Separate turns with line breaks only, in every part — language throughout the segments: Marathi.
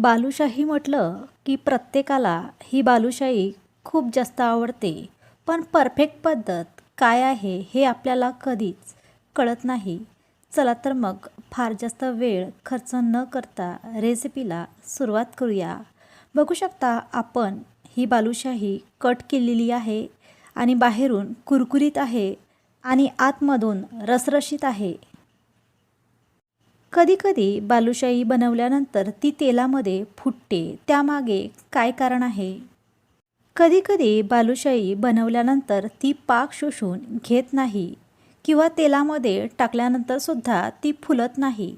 बालुशाही म्हटलं की प्रत्येकाला ही बालुशाही खूप जास्त आवडते. पण परफेक्ट पद्धत काय आहे हे आपल्याला कधीच कळत नाही. चला तर मग फार जास्त वेळ खर्च न करता रेसिपीला सुरुवात करूया. बघू शकता आपण ही बालुशाही कट केलेली आहे आणि बाहेरून कुरकुरीत आहे आणि आतमधून रसरशीत आहे. कधीकधी बालुशाही बनवल्यानंतर ती तेलामध्ये फुटते. त्यामागे काय कारण आहे? कधीकधी बालुशाही बनवल्यानंतर ती पाक शोषून घेत नाही किंवा तेलामध्ये टाकल्यानंतरसुद्धा ती फुलत नाही.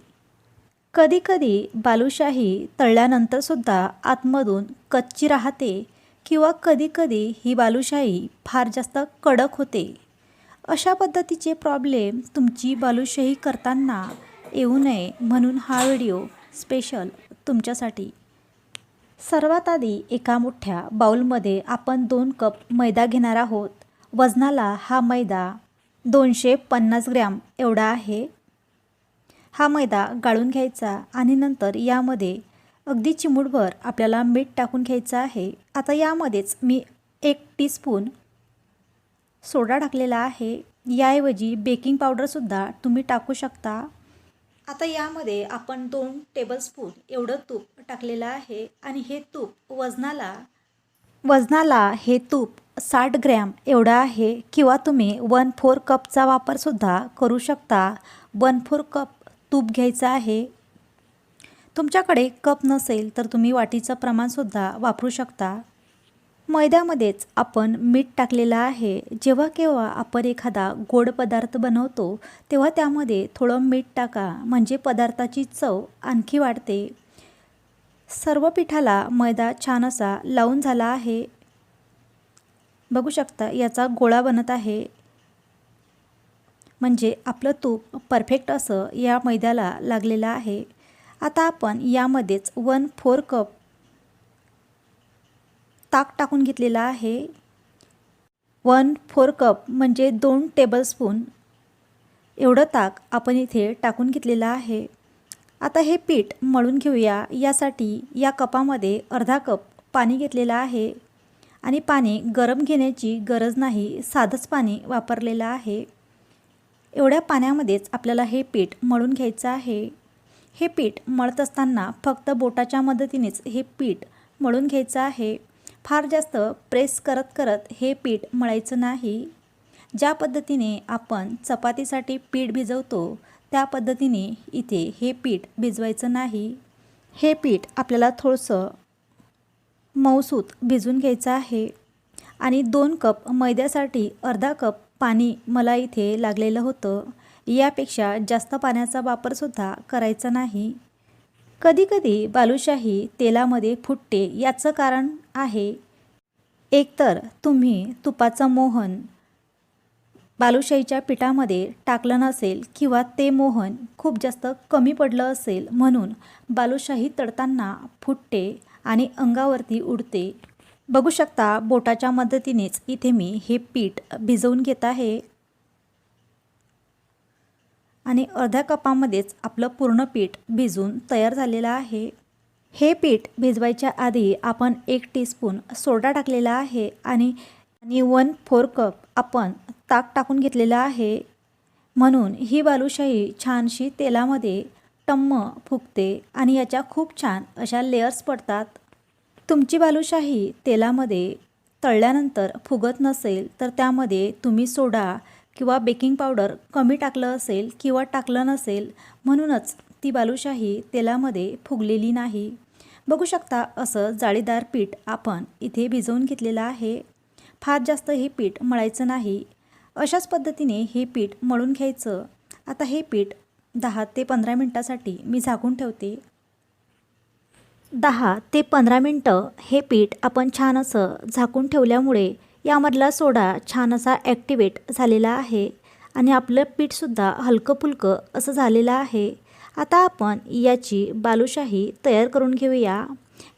कधीकधी बालुशाही तळल्यानंतरसुद्धा आतमधून कच्ची राहते किंवा कधीकधी ही बालुशाही फार जास्त कडक होते. अशा पद्धतीचे प्रॉब्लेम तुमची बालुशाही करताना येऊ नये म्हणून हा व्हिडिओ स्पेशल तुमच्यासाठी. सर्वात आधी एका मोठ्या बाऊलमध्ये आपण दोन कप मैदा घेणार आहोत. वजनाला हा मैदा दोनशे पन्नास ग्रॅम एवढा आहे. हा मैदा गाळून घ्यायचा आणि नंतर यामध्ये अगदी चिमूटभर आपल्याला मीठ टाकून घ्यायचं आहे. आता यामध्येच मी एक टीस्पून सोडा टाकलेला आहे. याऐवजी बेकिंग पावडरसुद्धा तुम्ही टाकू शकता. आता यामध्ये आपण दोन टेबलस्पून एवढं तूप टाकलेलं आहे आणि हे तूप वजनाला वजनाला हे तूप साठ ग्रॅम एवढं आहे किंवा तुम्ही वन फोर कपचा वापरसुद्धा करू शकता. वन फोर कप तूप घ्यायचं आहे. तुमच्याकडे कप नसेल तर तुम्ही वाटीचं प्रमाणसुद्धा वापरू शकता. मैद्यामध्येच आपण मीठ टाकलेलं आहे. जेव्हा केव्हा आपण एखादा गोड पदार्थ बनवतो तेव्हा त्यामध्ये थोडं मीठ टाका. म्हणजे पदार्थाची चव आणखी वाढते. सर्व पिठाला मैदा छान असा लावून झाला आहे. बघू शकता याचा गोळा बनत आहे. म्हणजे आपलं तूप परफेक्ट असं या मैद्याला लागलेलं आहे. आता आपण यामध्येच वन फोर कप ताक टाकून घेतलेला आहे. वन फोर कप म्हणजे दोन टेबलस्पून एवढं ताक आपण इथे टाकून घेतलेलं आहे. आता हे पीठ मळून घेऊया. यासाठी या कपामध्ये अर्धा कप पाणी घेतलेलं आहे आणि पाणी गरम घेण्याची गरज नाही साधंच पाणी वापरलेलं आहे. एवढ्या पाण्यामध्येच आपल्याला हे पीठ मळून घ्यायचं आहे. हे पीठ मळत असताना फक्त बोटाच्या मदतीनेच हे पीठ मळून घ्यायचं आहे. फार जास्त प्रेस करत करत हे पीठ मळायचं नाही. ज्या पद्धतीने आपण चपातीसाठी पीठ भिजवतो त्या पद्धतीने इथे हे पीठ भिजवायचं नाही. हे पीठ आपल्याला थोडंसं मऊसूत भिजून घ्यायचं आहे आणि दोन कप मैद्यासाठी अर्धा कप पाणी मला इथे लागलेलं होतं. यापेक्षा जास्त पाण्याचा वापरसुद्धा करायचा नाही. कधीकधी बालुशाही तेलामध्ये फुटते याचं कारण आहे. एकतर तुम्ही तुपाचं मोहन बालुशाहीच्या पिठामध्ये टाकलं नसेल किंवा ते मोहन खूप जास्त कमी पडलं असेल म्हणून बालुशाही तळताना फुटते आणि अंगावरती उडते. बघू शकता बोटाच्या मदतीनेच इथे मी हे पीठ भिजवून घेत आहे. आणि अर्ध्या कपामध्येच आपलं पूर्ण पीठ भिजून तयार झालेलं आहे. हे पीठ भिजवायच्या आधी आपण एक टीस्पून सोडा टाकलेला आहे आणि आणि वन फोर कप आपण ताक टाकून घेतलेलं आहे. म्हणून ही बालुशाही छानशी तेलामध्ये टम्म फुगते आणि याच्या खूप छान अशा लेयर्स पडतात. तुमची बालुशाही तेलामध्ये तळल्यानंतर फुगत नसेल तर त्यामध्ये तुम्ही सोडा किंवा बेकिंग पावडर कमी टाकलं असेल किंवा टाकलं नसेल म्हणूनच ती बालुशाही तेलामध्ये फुगलेली नाही. बघू शकता असं जाळीदार पीठ आपण इथे भिजवून घेतलेलं आहे. फार जास्त हे पीठ मळायचं नाही. अशाच पद्धतीने हे पीठ मळून घ्यायचं. आता हे पीठ दहा ते पंधरा मिनटासाठी मी झाकून ठेवते. दहा ते पंधरा मिनटं हे पीठ आपण छान असं झाकून ठेवल्यामुळे यामधला सोडा छान असा ॲक्टिवेट झालेला आहे आणि आपलं पीठसुद्धा हलकं फुलकं असं झालेलं आहे. आता आपण याची बालुशाही तयार करून घेऊया.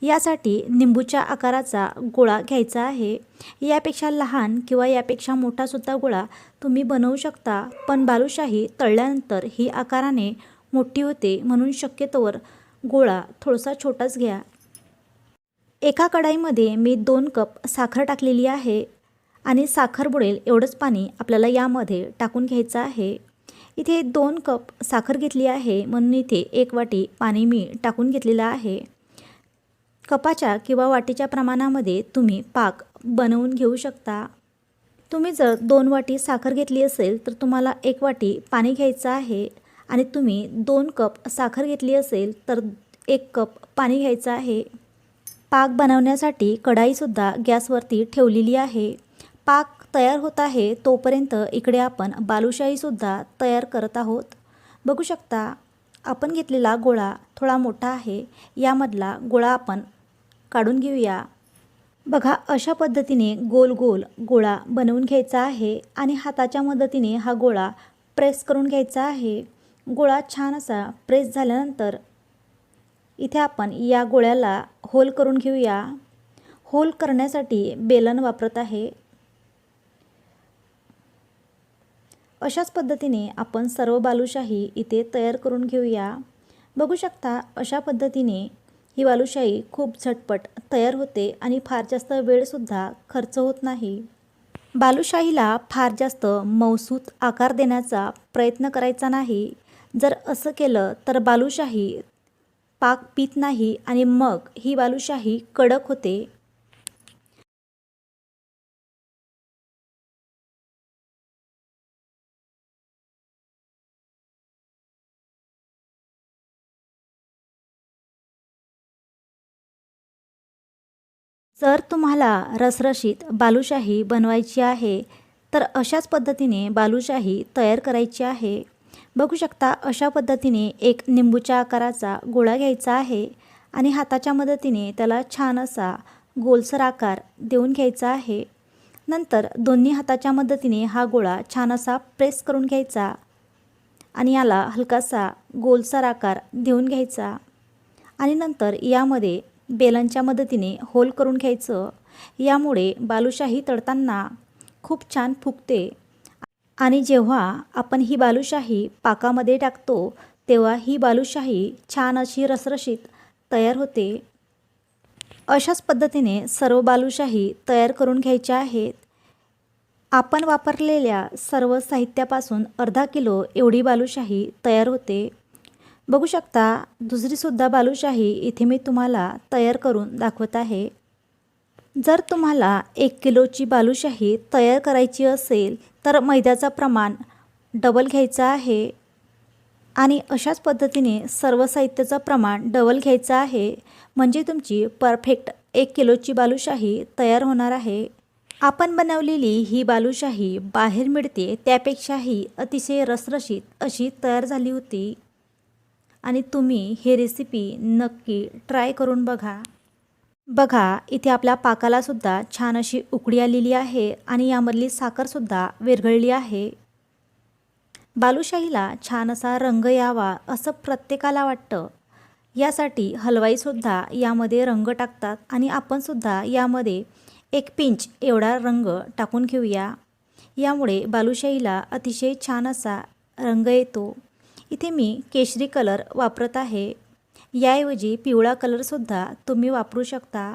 यासाठी निंबूच्या आकाराचा गोळा घ्यायचा आहे. यापेक्षा लहान किंवा यापेक्षा मोठासुद्धा गोळा तुम्ही बनवू शकता पण बालुशाही तळल्यानंतर ही आकाराने मोठी होते म्हणून शक्यतोवर गोळा थोडासा छोटाच घ्या. एका कढाईमध्ये मी दोन कप साखर टाकलेली आहे आणि साखर बुडेल एवढंच पाणी आपल्याला यामध्ये टाकून घ्यायचं आहे. इथे दोन कप साखर घेतली आहे म्हणून इथे एक वाटी पाणी मी टाकून घेतलेलं आहे. कपाच्या किंवा वाटीच्या प्रमाणामध्ये तुम्ही पाक बनवून घेऊ शकता. तुम्ही जर दोन वाटी साखर घेतली असेल तर तुम्हाला एक वाटी पाणी घ्यायचं आहे आणि तुम्ही दोन कप साखर घेतली असेल तर एक कप पाणी घ्यायचं आहे. पाक बनवण्यासाठी कढाईसुद्धा गॅसवरती ठेवलेली आहे. पाक तयार होत आहे तोपर्यंत इकडे आपण बालुशाहीसुद्धा तयार करत आहोत. बघू शकता आपण घेतलेला गोळा थोडा मोठा आहे. यामधला गोळा आपण काढून घेऊया. बघा अशा पद्धतीने गोल गोल गोळा बनवून घ्यायचा आहे आणि हाताच्या मदतीने हा गोळा प्रेस करून घ्यायचा आहे. गोळा छान असा प्रेस झाल्यानंतर इथे आपण या गोळ्याला होल करून घेऊया. होल करण्यासाठी बेलन वापरत आहे. अशाच पद्धतीने आपण सर्व बालुशाही इथे तयार करून घेऊया. बघू शकता अशा पद्धतीने ही बालुशाही खूप झटपट तयार होते आणि फार जास्त वेळसुद्धा खर्च होत नाही. बालुशाहीला फार जास्त मौसूत आकार देण्याचा प्रयत्न करायचा नाही. जर असं केलं तर बालुशाही पाक पित नाही आणि मग ही बालुशाही कडक होते. जर तुम्हाला रसरशीत बालुशाही बनवायची आहे तर अशाच पद्धतीने बालुशाही तयार करायची आहे. बघू शकता अशा पद्धतीने एक निंबूच्या आकाराचा गोळा घ्यायचा आहे आणि हाताच्या मदतीने त्याला छान असा गोलसर आकार देऊन घ्यायचा आहे. नंतर दोन्ही हाताच्या मदतीने हा गोळा छान असा प्रेस करून घ्यायचा आणि याला हलकासा गोलसर आकार देऊन घ्यायचा आणि नंतर यामध्ये बेलनच्या मदतीने होल करून घ्यायचं. यामुळे बालुशाही तळताना खूप छान फुगते आणि जेव्हा आपण ही बालुशाही पाकामध्ये टाकतो तेव्हा ही बालुशाही छान अशी रसरशीत तयार होते. अशाच पद्धतीने सर्व बालुशाही तयार करून घ्यायच्या आहेत. आपण वापरलेल्या सर्व साहित्यापासून अर्धा किलो एवढी बालुशाही तयार होते. बघू शकता दुसरीसुद्धा बालुशाही इथे मी तुम्हाला तयार करून दाखवत आहे. जर तुम्हाला एक किलोची बालुशाही तयार करायची असेल तर मैद्याचं प्रमाण डबल घ्यायचं आहे. आणि अशाच पद्धतीने सर्व साहित्याचं प्रमाण डबल घ्यायचं आहे. म्हणजे तुमची परफेक्ट एक किलोची बालुशाही तयार होणार आहे. आपण बनवलेली ही बालुशाही बाहेर मिळते त्यापेक्षाही अतिशय रसरशीत अशी तयार झाली होती. आणि तुम्ही हे रेसिपी नक्की ट्राय करून बघा. बघा इथे आपल्या पाकालासुद्धा छान अशी उकडी आलेली आहे आणि यामधली साखरसुद्धा विरघळली आहे. बालुशाहीला छान असा रंग यावा असं प्रत्येकाला वाटतं. यासाठी हलवाईसुद्धा यामध्ये रंग टाकतात आणि आपणसुद्धा यामध्ये एक पिंच एवढा रंग टाकून घेऊया. यामुळे बालुशाहीला अतिशय छान असा रंग येतो. इथे मी केशरी कलर वापरत आहे. याऐवजी पिवळा कलरसुद्धा तुम्ही वापरू शकता.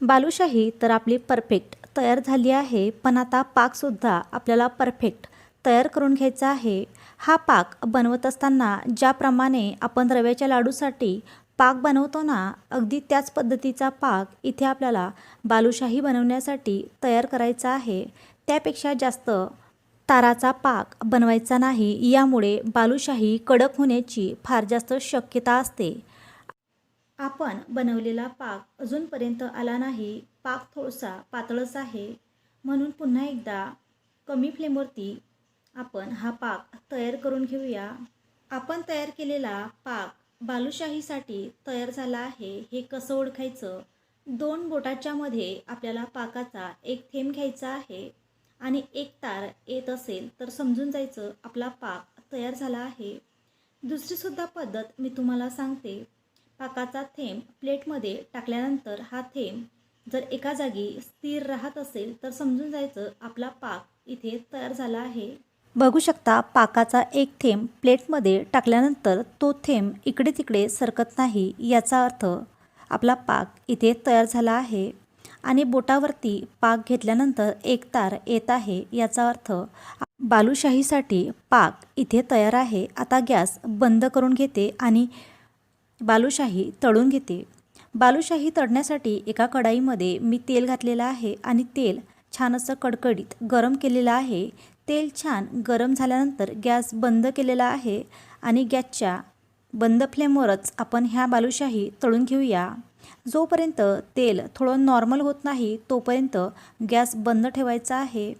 बालुशाही तर आपली परफेक्ट तयार झाली आहे पण आता पाकसुद्धा आपल्याला परफेक्ट तयार करून घ्यायचा आहे. हा पाक बनवत असताना ज्याप्रमाणे आपण रव्याच्या लाडूसाठी पाक बनवतो ना अगदी त्याच पद्धतीचा पाक इथे आपल्याला बालुशाही बनवण्यासाठी तयार करायचा आहे. त्यापेक्षा जास्त ताराचा पाक बनवायचा नाही यामुळे बालुशाही कडक होण्याची फार जास्त शक्यता असते. आपण बनवलेला पाक अजूनपर्यंत आला नाही पाक थोडासा पातळच आहे. म्हणून पुन्हा एकदा कमी फ्लेमवरती आपण हा पाक तयार करून घेऊया. आपण तयार केलेला पाक बालुशाहीसाठी तयार झाला आहे हे कसं ओळखायचं? दोन बोटाच्या मध्ये आपल्याला पाकाचा एक थेंब घ्यायचा आहे. आणि एक तार येत असेल तर समजून जायचं आपला पाक तयार झाला आहे. दुसरीसुद्धा पद्धत मी तुम्हाला सांगते. पाकाचा थेंब प्लेटमध्ये टाकल्यानंतर हा थेंब जर एका जागी स्थिर राहत असेल तर समजून जायचं आपला पाक इथे तयार झाला आहे. बघू शकता पाकाचा एक थेंब प्लेटमध्ये टाकल्यानंतर तो थेंब इकडे तिकडे सरकत नाही याचा अर्थ आपला पाक इथे तयार झाला आहे. आणि बोटावरती पाक घेतल्यानंतर एक तार येत आहे याचा अर्थ बालुशाहीसाठी पाक इथे तयार आहे. आता गॅस बंद करून घेते आणि बालुशाही तळून घेते. बालुशाही तळण्यासाठी एका कढाईमध्ये मी तेल घातलेलं आहे आणि तेल छान असं कडकडीत गरम केलेलं आहे. तेल छान गरम झाल्यानंतर गॅस बंद केलेला आहे आणि गॅसच्या बंद फ्लेमवरच आपण ह्या बालुशाही तळून घेऊया. जोपर्यंत तेल थोडं नॉर्मल होत नाही तोपर्यंत गॅस बंद ठेवायचा आहे.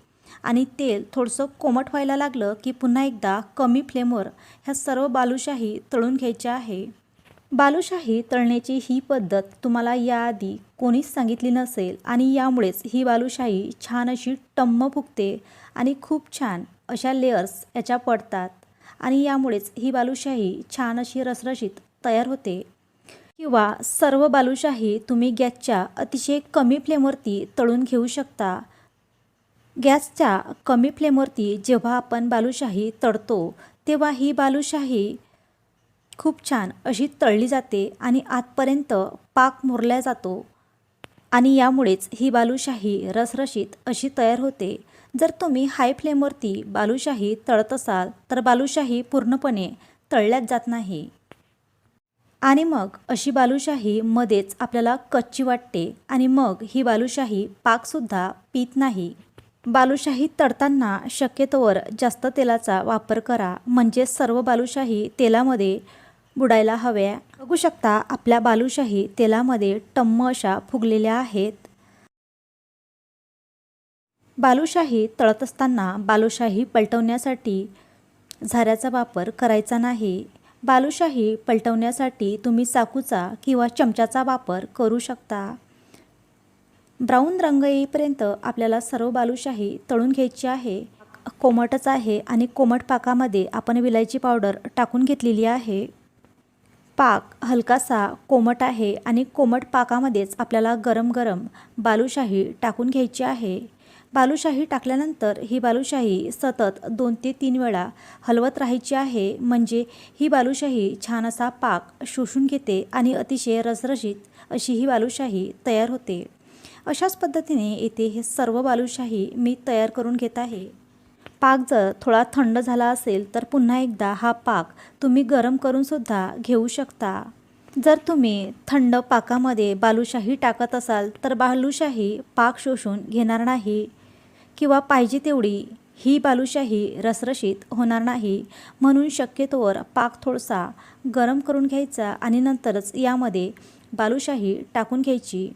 आणि तेल थोडंसं कोमट व्हायला लागलं की पुन्हा एकदा कमी फ्लेमवर ह्या सर्व बालुशाही तळून घ्यायच्या आहे. बालुशाही तळण्याची ही पद्धत तुम्हाला याआधी कोणीच सांगितली नसेल आणि यामुळेच ही बालुशाही छान अशी टम्म फुगते आणि खूप छान अशा लेअर्स याच्या पडतात. आणि यामुळेच ही बालुशाही छान अशी रसरशीत तयार होते. किंवा सर्व बालुशाही तुम्ही गॅसच्या अतिशय कमी फ्लेमवरती तळून घेऊ शकता. गॅसच्या कमी फ्लेमवरती जेव्हा आपण बालुशाही तळतो तेव्हा ही बालुशाही खूप छान अशी तळली जाते आणि आतपर्यंत पाक मुरला जातो. आणि यामुळेच ही बालुशाही रसरशीत अशी तयार होते. जर तुम्ही हाय फ्लेमवरती बालुशाही तळत असाल तर बालुशाही पूर्णपणे तळल्याच जात नाही. आणि मग अशी बालुशाही मध्येच आपल्याला कच्ची वाटते आणि मग ही बालुशाही पाकसुद्धा पित नाही. बालुशाही तळताना शक्यतोवर जास्त तेलाचा वापर करा म्हणजे सर्व बालुशाही तेलामध्ये बुडायला हव्या. बघू शकता आपल्या बालुशाही तेलामध्ये टम्म अशा फुगलेल्या आहेत. बालुशाही तळत असताना बालुशाही पलटवण्यासाठी झाऱ्याचा वापर करायचा नाही. बालुशाही पलटवण्यासाठी तुम्ही चाकूचा किंवा चमच्याचा वापर करू शकता. ब्राऊन रंग येईपर्यंत आपल्याला सर्व बालुशाही तळून घ्यायची आहे. कोमटच आहे आणि कोमट पाकामध्ये आपण विलायची पावडर टाकून घेतलेली आहे. पाक हलकासा कोमट आहे आणि कोमट पाकामध्येच आपल्याला गरम गरम बालुशाही टाकून घ्यायची आहे. बालुशाही टाकल्यानंतर ही बालुशाही सतत दोन ते तीन वेळा हलवत राहायची आहे. म्हणजे ही बालुशाही छान असा पाक शोषून घेते आणि अतिशय रसरशीत अशी ही बालुशाही तयार होते. अशाच पद्धतीने येथे हे सर्व बालुशाही मी तयार करून घेत आहे. पाक जर थोडा थंड झाला असेल तर पुन्हा एकदा हा पाक तुम्ही गरम करूनसुद्धा घेऊ शकता. जर तुम्ही थंड पाकामध्ये बालुशाही टाकत असाल तर बालुशाही पाक शोषून घेणार नाही किंवा पाहिजे तेवढी ही बालुशाही रसरशीत होणार नाही. म्हणून शक्यतोवर पाक थोडासा गरम करून घ्यायचा आणि नंतरच यामध्ये बालुशाही टाकून घ्यायची.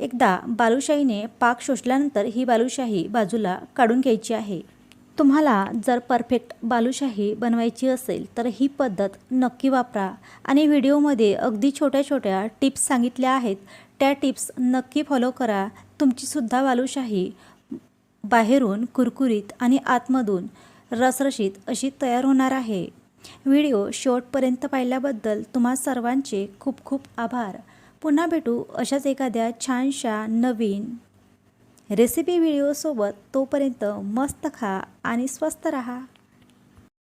एकदा बालुशाहीने पाक शोषल्यानंतर ही बालुशाही बाजूला काढून घ्यायची आहे. तुम्हाला जर परफेक्ट बालुशाही बनवायची असेल तर ही पद्धत नक्की वापरा. आणि व्हिडिओमध्ये अगदी छोट्या छोट्या टिप्स सांगितल्या आहेत. त्या टिप्स नक्की फॉलो करा. तुमचीसुद्धा बालुशाही बाहेरून कुरकुरीत आणि आतमधून रसरशीत अशी तयार होणार आहे. व्हिडिओ शेवटपर्यंत पाहिल्याबद्दल तुम्हा सर्वांचे खूप खूप आभार. पुन्हा भेटू अशाच एखाद्या छानशा नवीन रेसिपी व्हिडिओसोबत तोपर्यंत मस्त खा आणि स्वस्त रहा.